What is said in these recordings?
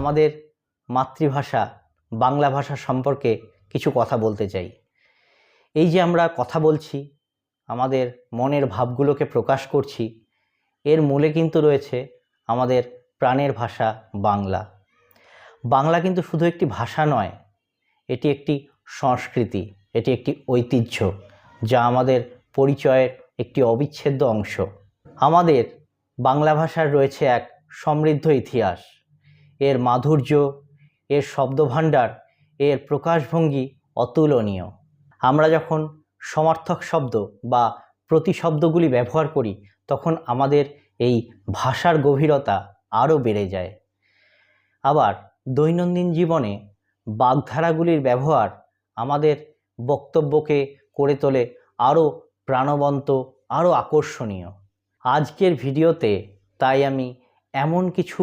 আমাদের মাতৃভাষা, বাংলা ভাষা সম্পর্কে কিছু কথা বলতে চাই। এই যে আমরা কথা বলছি, আমাদের মনের ভাবগুলোকে প্রকাশ করছি, এর মূলে কিন্তু রয়েছে আমাদের প্রাণের ভাষা বাংলা। বাংলা কিন্তু শুধু একটি ভাষা নয়, এটি একটি সংস্কৃতি, এটি একটি ঐতিহ্য, যা আমাদের পরিচয়ের একটি অবিচ্ছেদ্য অংশ। আমাদের বাংলা ভাষার রয়েছে এক সমৃদ্ধ ইতিহাস। এর মাধুর্য, এর শব্দভাণ্ডার, এর প্রকাশভঙ্গি অতুলনীয়। আমরা যখন সমার্থক শব্দ বা প্রতিশব্দগুলি ব্যবহার করি, তখন আমাদের এই ভাষার গভীরতা আরও বেড়ে যায়। আবার দৈনন্দিন জীবনে বাগধারাগুলির ব্যবহার আমাদের বক্তব্যকে করে তোলে আরও প্রাণবন্ত, আরও আকর্ষণীয়। আজকের ভিডিওতে তাই আমি এমন কিছু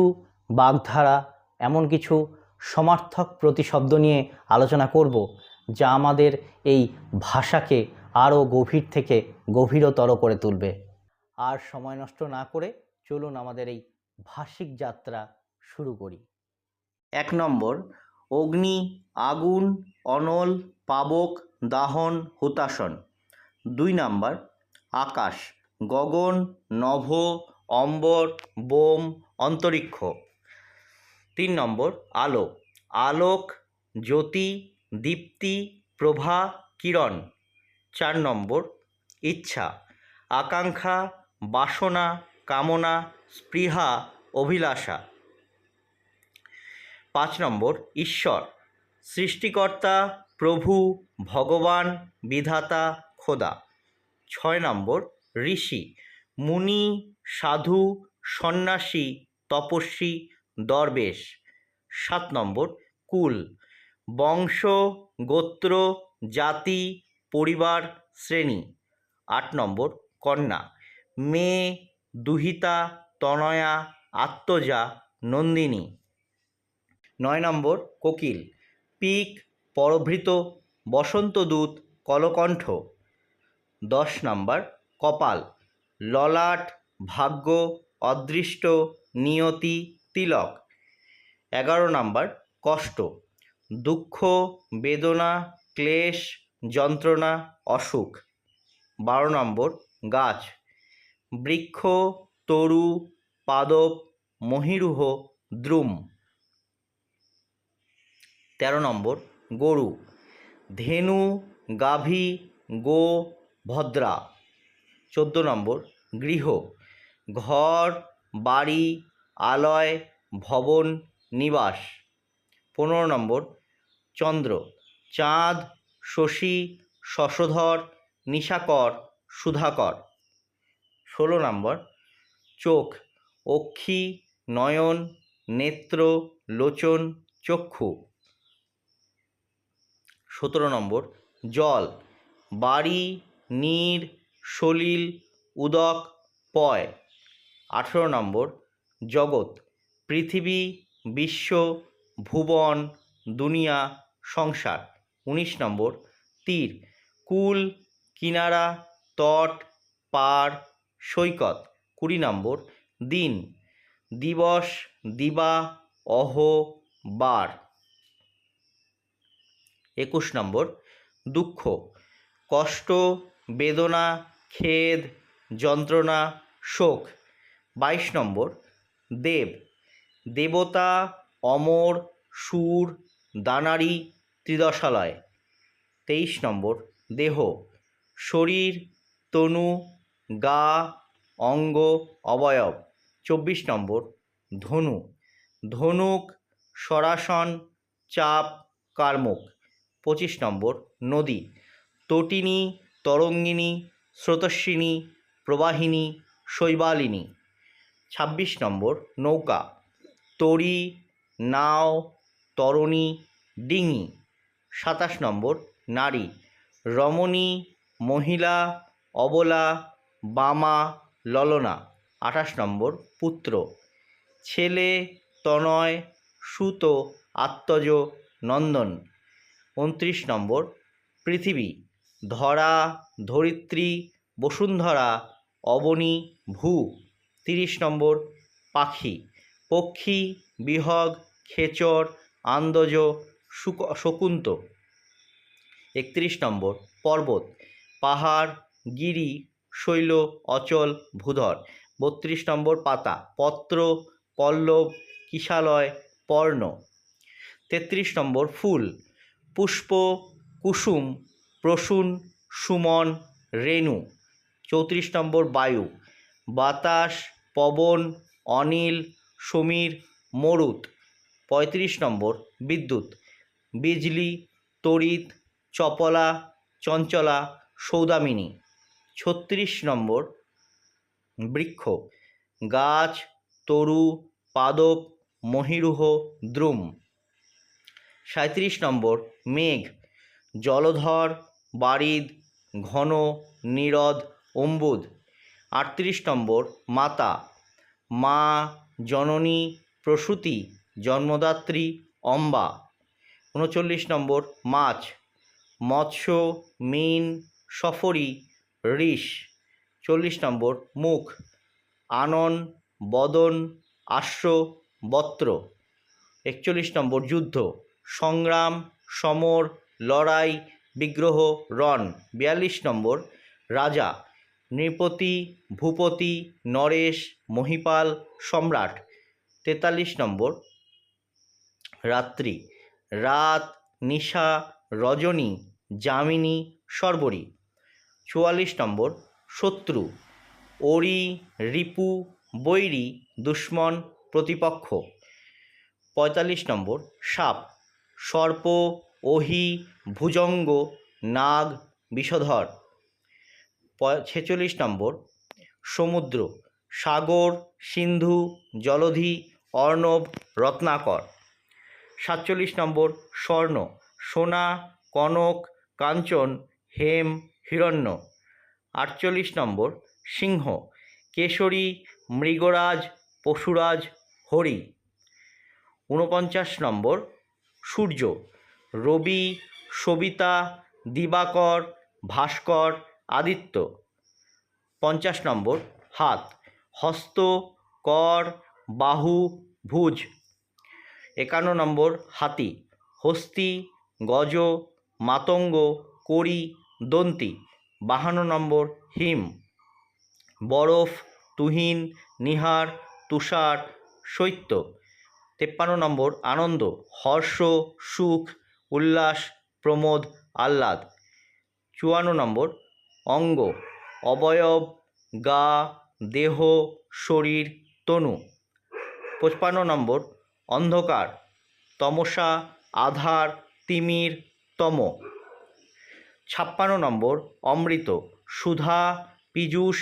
বাগধারা, এমন কিছু সমার্থক প্রতিশব্দ নিয়ে আলোচনা করব, যা আমাদের এই ভাষাকে আরও গভীর থেকে গভীরতর করে তুলবে। আর সময় নষ্ট না করে চলুন আমাদের এই ভাষিক যাত্রা শুরু করি। এক নম্বর, অগ্নি, আগুন, অনল, পাবক, দাহন হুতাসন দুই নাম্বার, আকাশ, গগন, নভ, অম্বর, বোম, অন্তরিক্ষ। তিন নম্বর আলো আলোক, জ্যোতি, দীপ্তি, প্রভা, কিরণ। চার নম্বর, ইচ্ছা। আকাঙ্ক্ষা, বাসনা, কামনা, স্পৃহা, অভিলাষা। পাঁচ নম্বর, ঈশ্বর। সৃষ্টিকর্তা, প্রভু, ভগবান, বিধাতা, খোদা। ছয় নম্বর, ঋষি। মুনি, সাধু, সন্ন্যাসী, তপস্বী দরবেশ। সাত নম্বর, কুল। বংশ, গোত্র, জাতি, পরিবার, শ্রেণি। আট নম্বর, কন্যা। মেয়ে, দুহিতা, তনয়া, আত্মজা, নন্দিনী। নয় নম্বর, কোকিল। পিক, পরভৃত বসন্তদূত কলকণ্ঠ। দশ নম্বর, কপাল। ললাট, ভাগ্য, অদৃষ্ট, নিয়তি তিলক। এগারো নম্বর, কষ্ট। দুঃখ, বেদনা, ক্লেশ, যন্ত্রণা, অসুখ। বারো নম্বর, গাছ। বৃক্ষ, তরু, পাদপ, মহিরুহ, দ্রুম। তেরো নম্বর, গরু। ধেনু, গাভী, গো, ভদ্রা। চোদ্দ নম্বর, গৃহ। ঘর, বাড়ি আলয় ভবন নিবাস। পনেরো নম্বর, চন্দ্র, চাঁদ, শশী, শশধর, নিশাকর, সুধাকর। ষোলো নম্বর, চোখ, অক্ষি, নয়ন, নেত্র, লোচন, চক্ষু। সতেরো নম্বর, জল, বাড়ি, নীর, সলিল, উদক, পয়। আঠেরো নম্বর জগৎ, পৃথিবী, বিশ্ব, ভুবন, দুনিয়া, সংসার। উনিশ নম্বর, তীর, কুল, কিনারা, তট পার সৈকত। কুড়ি নম্বর, দিন, দিবস, দিবা, অহ, বার। একুশ নম্বর, দুঃখ, কষ্ট, বেদনা, খেদ, যন্ত্রণা, শোক। বাইশ নম্বর দেব। দেবতা, অমর, সুর, দানারি, ত্রিদশালয়। তেইশ নম্বর, দেহ। শরীর, তনু, গা, অঙ্গ, অবয়ব। চব্বিশ নম্বর, ধনু। ধনুক, সরাসন, চাপ, কার্মুক। পঁচিশ নম্বর, নদী। তটিনী, তরঙ্গিনী, স্রোতস্বিনী, প্রবাহিনী, শৈবালিনী। ছাব্বিশ নম্বর, নৌকা। তরি, নাও, তরণী, ডিঙি। সাতাশ নম্বর, নারী। রমণী, মহিলা, অবলা, বামা, ললনা। আঠাশ নম্বর, পুত্র। ছেলে, তনয়, সুত, আত্মজ, নন্দন। উনত্রিশ নম্বর, পৃথিবী। ধরা, ধরিত্রী, বসুন্ধরা, অবনী, ভূ। তিরিশ নম্বর পাখি। পক্ষী, বিহগ, খেচর, আন্দজ, শুক, শকুন্ত। একত্রিশ নম্বর পর্বত। পাহাড়, গিরি, শৈল, অচল, ভূধর। বত্রিশ নম্বর পাতা। পত্র, পল্লব, কিশালয়, পর্ণ। তেত্রিশ নম্বর ফুল। পুষ্প, কুসুম, প্রসূন, সুমন, রেণু। চৌত্রিশ নম্বর বায়ু। বাতাস পবন, অনিল, সমীর, মরুত। পঁয়ত্রিশ নম্বর, বিদ্যুৎ। বিজলি, তড়িৎ, চপলা, চঞ্চলা, সৌদামিনী। ছত্রিশ নম্বর, বৃক্ষ। গাছ, তরু, পাদপ, মহিরুহ, দ্রুম। সাঁত্রিশ নম্বর, মেঘ। জলধর, বারিদ, ঘন, নীরদ, অম্বুদ। আটত্রিশ নম্বর, মাতা। মা, জননী, প্রসূতি, জন্মদাত্রী, অম্বা। উনচল্লিশ নম্বর, মাছ। মৎস্য, মিন, সফরি ঋষ চল্লিশ নম্বর, মুখ। আনন, বদন, আশ্র, বত্র। একচল্লিশ নম্বর, যুদ্ধ। সংগ্রাম, সমর, লড়াই, বিগ্রহ, রণ। বিয়াল্লিশ নম্বর, রাজা। নৃপতি, ভূপতি, নরেশ, মহিপাল, সম্রাট। তেতাল্লিশ নম্বর। রাত্রি। রাত, নিশা, রজনী, যামিনী, সর্বরী। চুয়াল্লিশ নম্বর। শত্রু। অরি রিপু, বৈরী, দুশ্মন, প্রতিপক্ষ। পঁয়তাল্লিশ নম্বর। সাপ। সর্প অহি ভুজঙ্গ, নাগ, বিষধর। ছেচল্লিশ নম্বর, সমুদ্র, সাগর, সিন্ধু, জলধি, অর্ণব, রত্নাকর। সাতচল্লিশ নম্বর, স্বর্ণ, সোনা, কনক, কাঞ্চন, হেম, হিরণ্য। আটচল্লিশ নম্বর, সিংহ, কেশরী, মৃগরাজ, পশুরাজ, হরি। ঊনপঞ্চাশ নম্বর, সূর্য, রবি, সবিতা, দিবাকর, ভাস্কর আদিত্য। পঞ্চাশ নম্বর, হাত, হস্ত, কর, বাহু, ভুজ। একান্ন নম্বর, হাতি, হস্তি, গজ, মাতঙ্গ করি দন্তি। বাহান্ন নম্বর, হিম। বরফ, তুহিন, নিহার, তুষার, শৈত্য। তেপ্পান্ন নম্বর, আনন্দ, হর্ষ, সুখ, উল্লাস, প্রমোদ, আহ্লাদ। চুয়ান্ন নম্বর অঙ্গ, অবয়ব, গা, দেহ, শরীর, তনু। পঁচপান্ন নম্বর, অন্ধকার, তমসা, আধার, তিমির, তম। ছাপ্পান্ন নম্বর, অমৃত, সুধা, পীযূষ,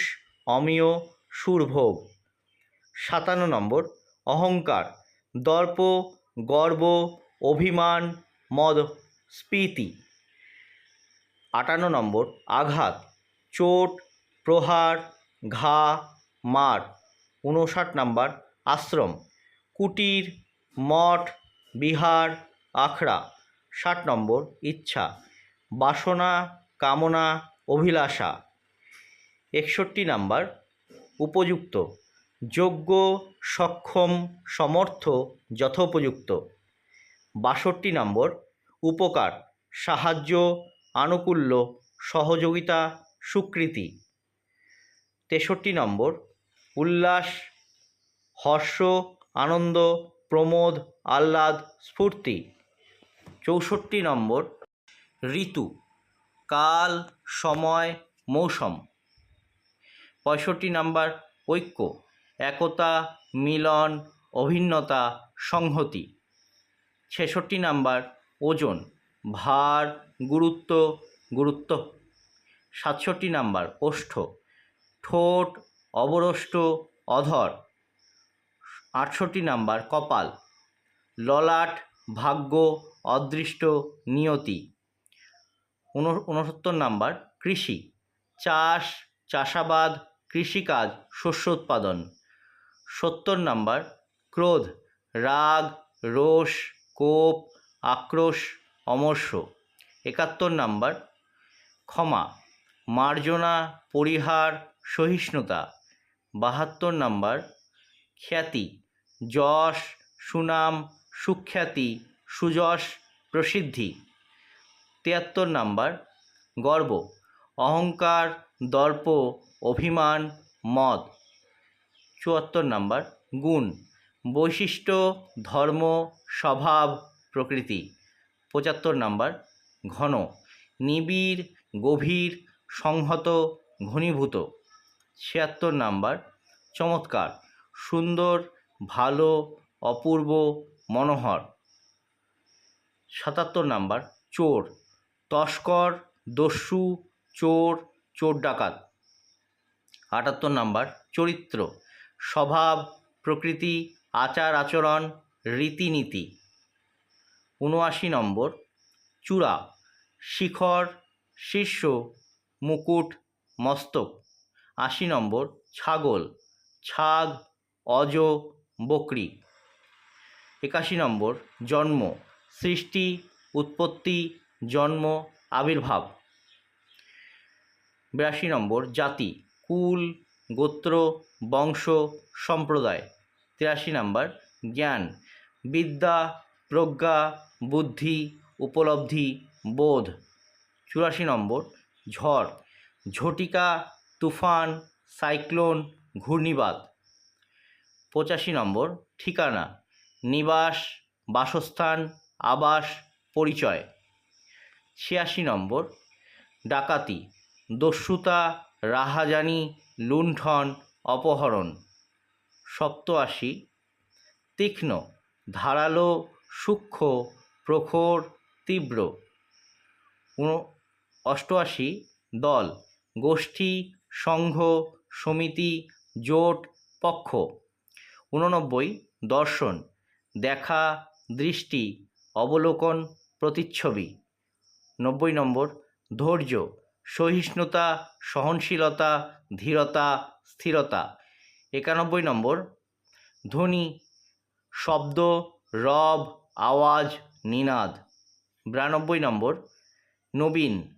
অমিয়, সুরভোগ। সাতান্ন নম্বর, অহংকার, দর্প, গর্ব, অভিমান, মদ স্ফীতি আটান্ন নম্বর, আঘাত। চোট, প্রহার, ঘা, মার উনষাট নম্বর আশ্রম, কুটির, মঠ, বিহার, আখড়া, ষাট নম্বর ইচ্ছা, বাসনা, কামনা, অভিলাষা। একষট্টি নাম্বার উপযুক্ত, যোগ্য, সক্ষম, সমর্থ, যথোপযুক্ত। বাষট্টি নম্বর উপকার, সাহায্য, আনুকূল্য, সহযোগিতা স্বীকৃতি তেষট্টি নম্বর, উল্লাস, হর্ষ, আনন্দ, প্রমোদ, আহ্লাদ, স্ফূর্তি। চৌষট্টি নম্বর, ঋতু, কাল, সময়, মৌসুম। পঁয়ষট্টি নাম্বার, ঐক্য, একতা, মিলন, অভিন্নতা, সংহতি। ছেষট্টি নাম্বার, ওজন, ভার, গুরুত্ব গুরুত্ব সাতষট্টি নাম্বার, ওষ্ঠ। ঠোঁট অবরষ্ট, অধর। আটষট্টি নাম্বার, কপাল। ললাট, ভাগ্য, অদৃষ্ট, নিয়তি। উনসত্তর নাম্বার, কৃষি। চাষ, চাষাবাদ, কৃষিকাজ, শস্য উৎপাদন। সত্তর নাম্বার, ক্রোধ, রাগ, রোষ, কোপ, আক্রোশ, অমর্ষ। একাত্তর নাম্বার, ক্ষমা। মার্জনা, পরিহার, সহিষ্ণুতা। বাহাত্তর নাম্বার, খ্যাতি। যশ, সুনাম, সুখ্যাতি, সুযশ, প্রসিদ্ধি। তিয়াত্তর নাম্বার, গর্ব। অহংকার, দর্প, অভিমান, মদ। চুয়াত্তর নাম্বার, গুণ। বৈশিষ্ট্য, ধর্ম, স্বভাব, প্রকৃতি। পঁচাত্তর নাম্বার, ঘন। নিবিড়, গভীর সংহত ঘনীভূত। ছিয়াত্তর নাম্বার, চমৎকার, সুন্দর, ভালো, অপূর্ব, মনোহর। সাতাত্তর নাম্বার, চোর, তস্কর, দস্যু, চোর চোর ডাকাত। আটাত্তর নাম্বার, চরিত্র, স্বভাব, প্রকৃতি, আচার, আচরণ, রীতিনীতি। উনআশি নম্বর, চূড়া, শিখর শীর্ষ মুকুট, মস্তক। আশি নম্বর, ছাগল। ছাগ, অজ, বকরি। একাশি নম্বর, জন্ম। সৃষ্টি, উৎপত্তি, জন্ম, আবির্ভাব। বিরাশি নম্বর, জাতি। কুল, গোত্র, বংশ, সম্প্রদায়। তিরাশি নম্বর, জ্ঞান। বিদ্যা, প্রজ্ঞা, বুদ্ধি, উপলব্ধি, বোধ। চুরাশি নম্বর ঝড়, ঝটিকা, তুফান, সাইক্লোন, ঘূর্ণিবাদ। পঁচাশি নম্বর, ঠিকানা, নিবাস, বাসস্থান, আবাস, পরিচয়। ছিয়াশি নম্বর, ডাকাতি, দস্যুতা, রাহাজানি, লুণ্ঠন, অপহরণ। সপ্তআশি, তীক্ষ্ণ, ধারালো, সূক্ষ্ম, প্রখর, তীব্র। অষ্টআশি দল, গোষ্ঠী, সংঘ, সমিতি, জোট, পক্ষ। ঊননব্বই দর্শন, দেখা, দৃষ্টি, অবলোকন, প্রতিচ্ছবি। নব্বই নম্বর ধৈর্য, সহিষ্ণুতা, সহনশীলতা, ধীরতা, স্থিরতা। একানব্বই নম্বর ধ্বনি, শব্দ, রব, আওয়াজ, নিনাদ। বিরানব্বই নম্বর নবীন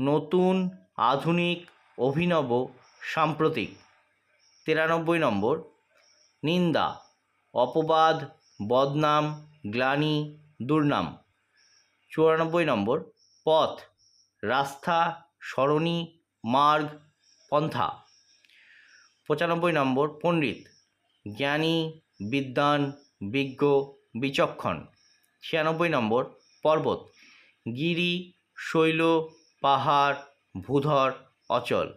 নতুন, আধুনিক, অভিনব, সাম্প্রতিক। তিরানব্বই নম্বর, নিন্দা, অপবাদ, বদনাম, গ্লানি, দুর্নাম। চুরানব্বই নম্বর, পথ, রাস্তা, সরণি, মার্গ, পন্থা। পঁচানব্বই নম্বর, পণ্ডিত, জ্ঞানী, বিদ্বান, বিজ্ঞ, বিচক্ষণ। ছিয়ানব্বই নম্বর, পর্বত, গিরি, শৈল পাহাড়, ভূধর, অচল।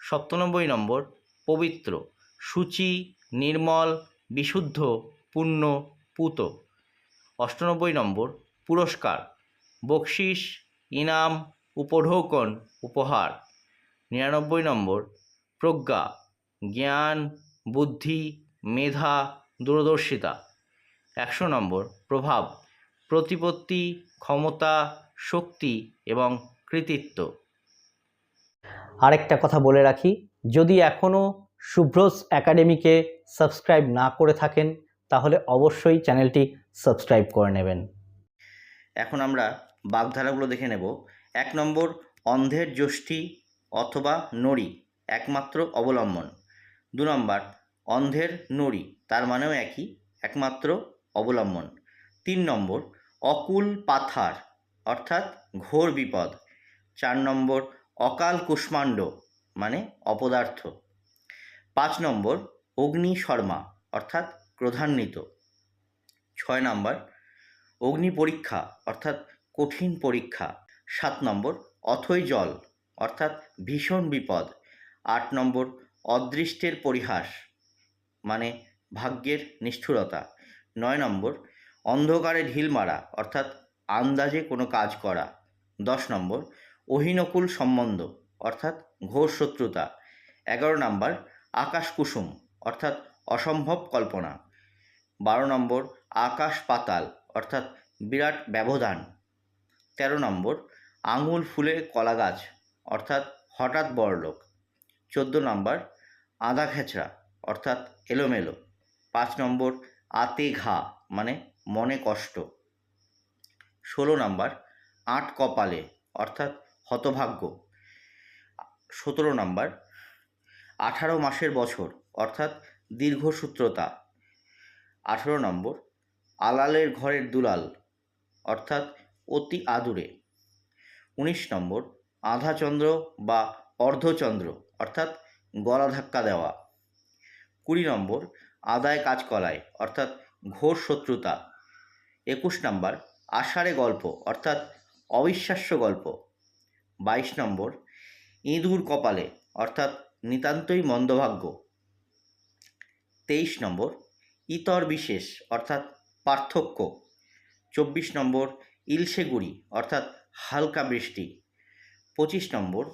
সপ্তানব্বই নম্বর, পবিত্র, সূচি, নির্মল, বিশুদ্ধ, পূর্ণ, পুত। অষ্টানব্বই নম্বর, পুরস্কার বকশিস ইনাম, উপঢৌকন, উপহার। নিরানব্বই নম্বর, প্রজ্ঞা, জ্ঞান, বুদ্ধি, মেধা, দূরদর্শিতা। একশো নম্বর, প্রভাব, প্রতিপত্তি, ক্ষমতা, শক্তি এবং কৃতিত্ব। আরেকটা কথা বলে রাখি যদি এখনও শুভ্রস একাডেমিকে সাবস্ক্রাইব না করে থাকেন তাহলে অবশ্যই চ্যানেলটি সাবস্ক্রাইব করে নেবেন। এখন আমরা বাগধারাগুলো দেখে নেব। এক নম্বর অন্ধের যষ্টি অথবা নড়ি একমাত্র অবলম্বন। দু নম্বর অন্ধের নড়ি তার মানেও একই একমাত্র অবলম্বন। তিন নম্বর অকুল পাথার অর্থাৎ ঘোর বিপদ চার নম্বর অকাল কুষ্মাণ্ড মানে অপদার্থ। পাঁচ নম্বর অগ্নি শর্মা, অর্থাৎ ক্রোধান্বিত। ছয় নম্বর অগ্নি পরীক্ষা, অর্থাৎ কঠিন পরীক্ষা। সাত নম্বর অথৈ জল, অর্থাৎ ভীষণ বিপদ। আট নম্বর অদৃষ্টের পরিহাস মানে ভাগ্যের নিষ্ঠুরতা। নয় নম্বর অন্ধকারে ঢিল মারা, অর্থাৎ আন্দাজে কোনো কাজ করা। দশ নম্বর অহিনকুল সম্বন্ধ, অর্থাৎ ঘোর শত্রুতা। এগারো নম্বর, আকাশ কুসুম, অর্থাৎ অসম্ভব কল্পনা। বারো নম্বর, আকাশ পাতাল, অর্থাৎ বিরাট ব্যবধান। তেরো নম্বর, আঙুল ফুলে কলা গাছ, অর্থাৎ হঠাৎ বড়লোক। চোদ্দ নম্বর আদা খেচড়া, অর্থাৎ এলোমেলো। পাঁচ নম্বর, আতে ঘা মানে মনে কষ্ট। ষোলো নম্বর, আট কপালে, অর্থাৎ হতভাগ্য। সতেরো নম্বর, আঠারো মাসের বছর, অর্থাৎ দীর্ঘসূত্রতা আঠেরো নম্বর, আলালের ঘরের দুলাল, অর্থাৎ অতি আদুরে। উনিশ নম্বর, আধাচন্দ্র বা অর্ধচন্দ্র, অর্থাৎ গলা ধাক্কা দেওয়া। কুড়ি নম্বর, আদায় কাজ কলায় অর্থাৎ ঘোর শত্রুতা। একুশ নম্বর, আষাঢ়ে গল্প, অর্থাৎ অবিশ্বাস্য গল্প। বাইশ নম্বর, ইঁদুর কপালে, অর্থাৎ নিতান্তই মন্দভাগ্য। তেইশ নম্বর, ইতর বিশেষ, অর্থাৎ পার্থক্য। চব্বিশ নম্বর, ইলশেগুড়ি, অর্থাৎ হালকা বৃষ্টি। পঁচিশ নম্বর,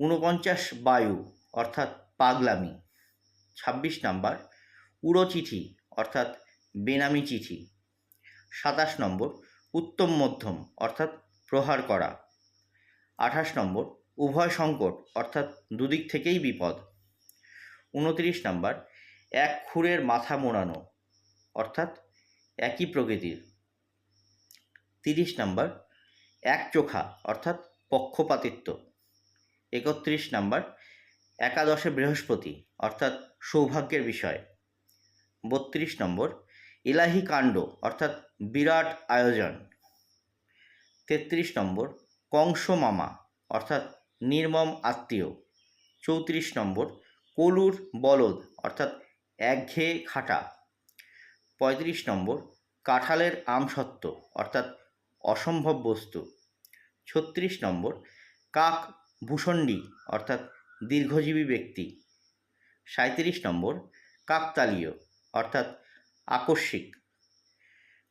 ঊনপঞ্চাশ বায়ু, অর্থাৎ পাগলামি। ছাব্বিশ নম্বর উড়ো চিঠি অর্থাৎ বেনামি চিঠি। সাতাশ নম্বর, উত্তম মধ্যম, অর্থাৎ প্রহার করা। আঠাশ নম্বর, উভয় সংকট অর্থাৎ দুদিক থেকেই বিপদ। উনত্রিশ নম্বর, এক খুরের মাথা মোড়ানো, অর্থাৎ একই প্রকৃতির। তিরিশ নম্বর, এক চোখা, অর্থাৎ পক্ষপাতিত্ব। একত্রিশ নম্বর, একাদশে বৃহস্পতি, অর্থাৎ সৌভাগ্যের বিষয়। বত্রিশ নম্বর, ইলাহি কাণ্ড, অর্থাৎ বিরাট আয়োজন। তেত্রিশ নম্বর কংস মামা অর্থাৎ নির্মম আত্মীয়। চৌত্রিশ নম্বর, কলুর বলদ, অর্থাৎ একঘেয়ে খাটা। পঁয়ত্রিশ নম্বর, কাঁঠালের আমসত্ত্ব, অর্থাৎ অসম্ভব বস্তু। ছত্রিশ নম্বর, কাক ভূষণ্ডী, অর্থাৎ দীর্ঘজীবী ব্যক্তি। সাঁত্রিশ নম্বর, কাকতালীয়, অর্থাৎ আকস্মিক।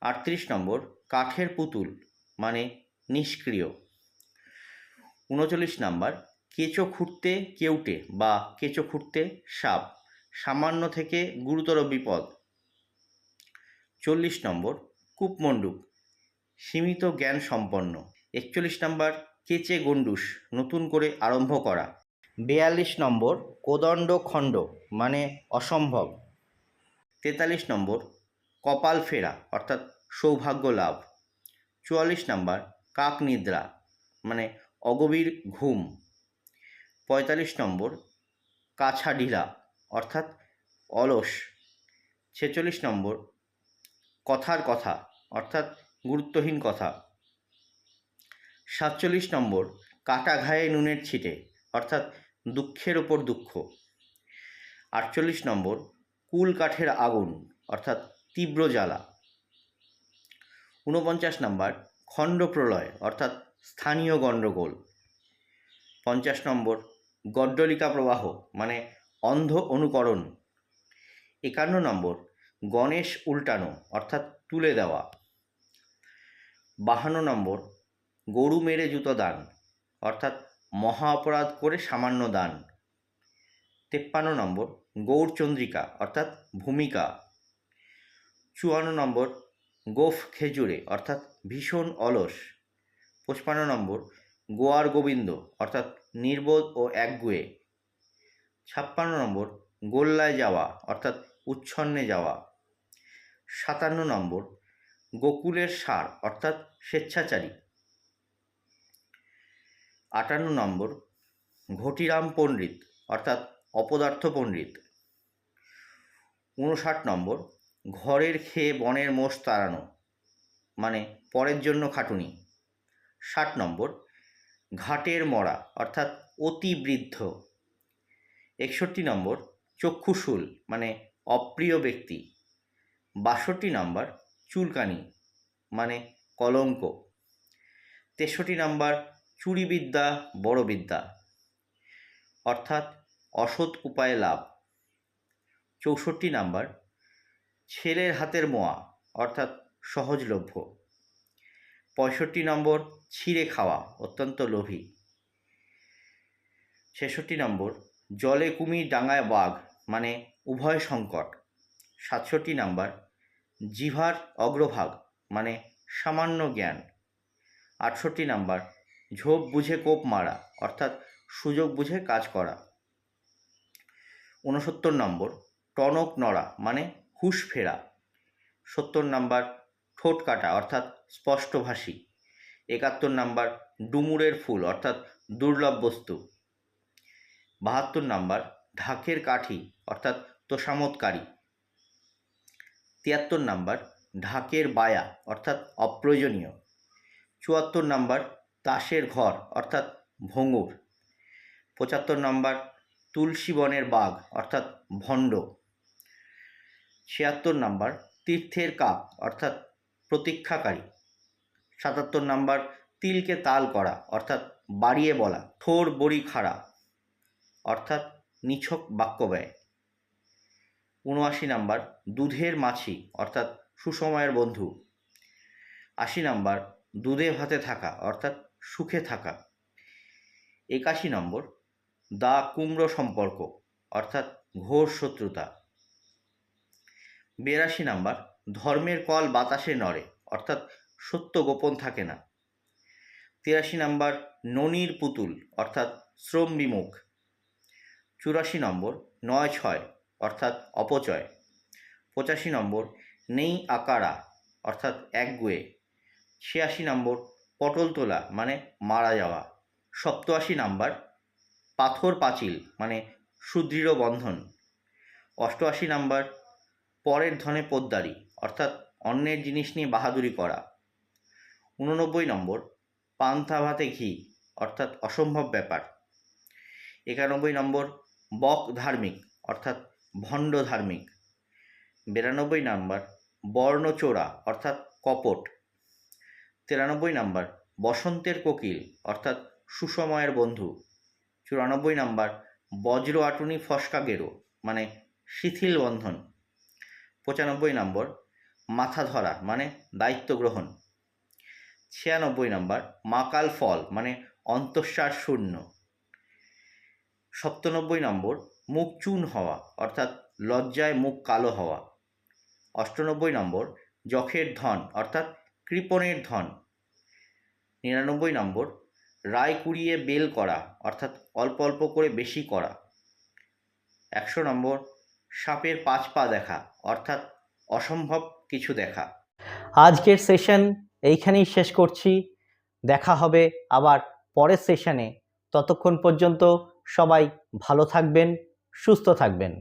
আটত্রিশ নম্বর, কাঠের পুতুল মানে নিষ্ক্রিয়। উনচল্লিশ নাম্বার, কেঁচো খুঁড়তে কেউটে বা কেঁচো খুঁড়তে সাপ, সামান্য থেকে গুরুতর বিপদ। চল্লিশ নম্বর কূপমণ্ডুক সীমিত জ্ঞান সম্পন্ন। একচল্লিশ নম্বর, কেচে গন্ডুস নতুন করে আরম্ভ করা। বেয়াল্লিশ নম্বর, কোদণ্ড খণ্ড মানে অসম্ভব। তেতাল্লিশ নম্বর, কপাল ফেরা, অর্থাৎ সৌভাগ্য লাভ। চুয়াল্লিশ নম্বর, কাক নিদ্রা মানে অগভীর ঘুম। পঁয়তাল্লিশ নম্বর কাছা ঢিলা অর্থাৎ অলস। ছেচল্লিশ নম্বর, কথার কথা, অর্থাৎ গুরুত্বহীন কথা। সাতচল্লিশ নম্বর, কাটা ঘায়ে নুনের ছিটে, অর্থাৎ দুঃখের ওপর দুঃখ। আটচল্লিশ নম্বর, কুল কাঠের আগুন, অর্থাৎ তীব্র জ্বালা। ঊনপঞ্চাশ নম্বর, খণ্ড প্রলয়, অর্থাৎ স্থানীয় গণ্ডগোল। পঞ্চাশ নম্বর, গড্ডলিকা প্রবাহ মানে অন্ধ অনুকরণ। একান্ন নম্বর, গণেশ উল্টানো, অর্থাৎ তুলে দেওয়া। বাহান্ন নম্বর, গরু মেরে জুতো দান, অর্থাৎ মহা অপরাধ করে সামান্য দান। তেপ্পান্ন নম্বর গৌরচন্দ্রিকা অর্থাৎ ভূমিকা। চুয়ান্ন নম্বর, গোফ খেজুরে, অর্থাৎ ভীষণ অলস। পঁচপান্ন নম্বর, গোয়ার গোবিন্দ, অর্থাৎ নির্বোধ ও একগুয়ে। ছাপ্পান্ন নম্বর, গোল্লায় যাওয়া, অর্থাৎ উচ্ছন্নে যাওয়া। সাতান্ন নম্বর, গোকুলের সার, অর্থাৎ স্বেচ্ছাচারী। আটান্ন নম্বর, ঘটিরাম পণ্ডিত, অর্থাৎ অপদার্থ পণ্ডিত। উনষাট নম্বর, ঘরের খেয়ে বনের মোষ তাড়ানো মানে পরের জন্য খাটুনি। ষাট নম্বর, ঘাটের মরা, অর্থাৎ অতি বৃদ্ধ একষট্টি নম্বর, চক্ষুশূল মানে অপ্রিয় ব্যক্তি। বাষট্টি নম্বর, চুলকানি মানে কলঙ্ক। তেষট্টি নম্বর, চুরিবিদ্যা বড় বিদ্যা অর্থাৎ অসৎ উপায়ে লাভ। চৌষট্টি নাম্বার, ছেলের হাতের মোয়া, অর্থাৎ সহজলভ্য। পঁয়ষট্টি নম্বর ছিঁড়ে খাওয়া অত্যন্ত লোভী। ছেষট্টি নম্বর, জলে কুমির ডাঙায় বাঘ মানে উভয় সংকট। সাতষট্টি নাম্বার, জিভার অগ্রভাগ মানে সামান্য জ্ঞান। আটষট্টি নাম্বার, ঝোপ বুঝে কোপ মারা, অর্থাৎ সুযোগ বুঝে কাজ করা। ঊনসত্তর নম্বর, টনক নড়া মানে হুঁশ ফেরা। সত্তর নাম্বার, ঠোঁট কাটা, অর্থাৎ স্পষ্টভাষী। একাত্তর নাম্বার ডুমুরের ফুল, অর্থাৎ দুর্লভ বস্তু। বাহাত্তর নাম্বার ঢাকের কাঠি, অর্থাৎ তোষামতকারী তিয়াত্তর নাম্বার ঢাকের বায়া, অর্থাৎ অপ্রয়োজনীয়। চুয়াত্তর নাম্বার তাসের ঘর, অর্থাৎ ভঙ্গুর। পঁচাত্তর নাম্বার তুলসী বনের বাঘ, অর্থাৎ ভণ্ড। ছিয়াত্তর নাম্বার তীর্থের কাপ, অর্থাৎ প্রতীক্ষাকারী। সাতাত্তর নাম্বার তিলকে তাল করা, অর্থাৎ বাড়িয়ে বলা, থোর বড়ি খাড়া, অর্থাৎ নিছক বাক্য ব্যয়। উনআশি নাম্বার, দুধের মাছি, অর্থাৎ সুসময়ের বন্ধু। আশি নাম্বার, দুধে ভাতে থাকা, অর্থাৎ সুখে থাকা। একাশি নম্বর, দা কুমড়ো সম্পর্ক, অর্থাৎ ঘোর শত্রুতা। বিরাশি নাম্বার, ধর্মের কল বাতাসে নড়ে, অর্থাৎ সত্য গোপন থাকে না। তিরাশি নাম্বার, ননির পুতুল, অর্থাৎ শ্রম বিমুখ চুরাশি নম্বর, নয় ছয়, অর্থাৎ অপচয়। পঁচাশি নম্বর, নেই আকারা, অর্থাৎ একগুয়ে ছিয়াশি নম্বর, পটল তোলা মানে মারা যাওয়া। সপ্তআশি নাম্বার, পাথর পাঁচিল মানে সুদৃঢ় বন্ধন। অষ্টআশি নাম্বার, পরের ধনে পোদ্দারি, অর্থাৎ অন্যের জিনিস নিয়ে বাহাদুরি করা। উননব্বই নম্বর, পান্থা ভাতে ঘি, অর্থাৎ অসম্ভব ব্যাপার। একানব্বই নম্বর, বক ধার্মিক, অর্থাৎ ভণ্ড ধার্মিক। বিরানব্বই নাম্বার বর্ণচোরা অর্থাৎ কপট। তিরানব্বই নম্বর, বসন্তের কোকিল, অর্থাৎ সুসময়ের বন্ধু। চুরানব্বই নাম্বার, বজ্র আটুনি ফসকা গেরো মানে শিথিল বন্ধন। পঁচানব্বই নম্বর মাথা ধরা মানে দায়িত্ব গ্রহণ। ছিয়ানব্বই নম্বর, মাকাল ফল মানে অন্তঃসার শূন্য। সপ্তানব্বই নম্বর, মুখ চুন হওয়া, অর্থাৎ লজ্জায় মুখ কালো হওয়া। অষ্টানব্বই নম্বর, যখের ধন, অর্থাৎ কৃপণের ধন। নিরানব্বই নম্বর, রায় কুড়িয়ে বেল করা, অর্থাৎ অল্প অল্প করে বেশি করা। একশো নম্বর, সাপের পাঁচ পা দেখা, অর্থাৎ অসম্ভব কিছু দেখা। আজকের সেশন এইখানেই শেষ করছি। দেখা হবে আবার পরের সেশনে ততক্ষণ পর্যন্ত সবাই ভালো থাকবেন, সুস্থ থাকবেন।